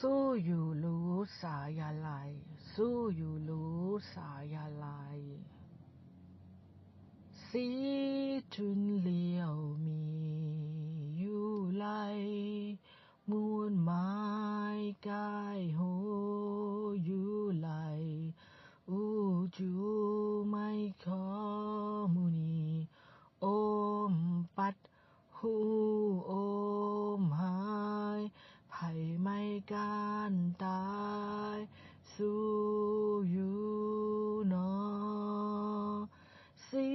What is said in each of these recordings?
สู้อยู่รู้สายาลัย สู้อยู่รู้สายาลัย สีจุนเลียวมีอยู่ไหลมวนไม้กายโหอยู่ไหลอูจูไม่ขอมุนี โอมปัดหูโอมหายไผ่ไม่ การตายสู้อยู่นอสี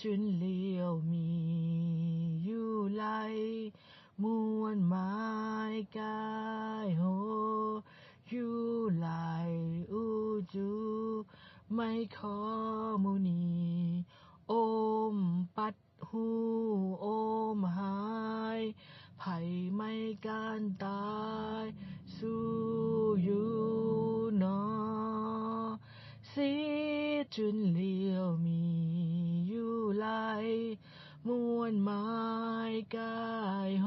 จุนเลียวมีอยู่ไหลมวนไม้กายโหอยู่ไหลอูจูไม่ขอมุนีโอม การตายสู้อยู่หนอสีจุนเลียวมีอยู่ไหลมวนไม้กายโห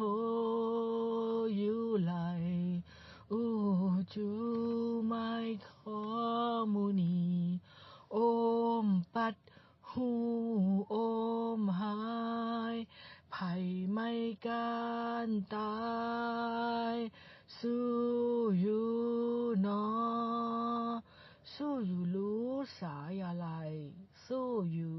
อยู่ไหลอู้จูไม่ขอมุนีโอมปัดหูโอมหา ภัยไม่การตาย สู้อยู่หนอ สู้อยู่รู้สายอะไร สู้อยู่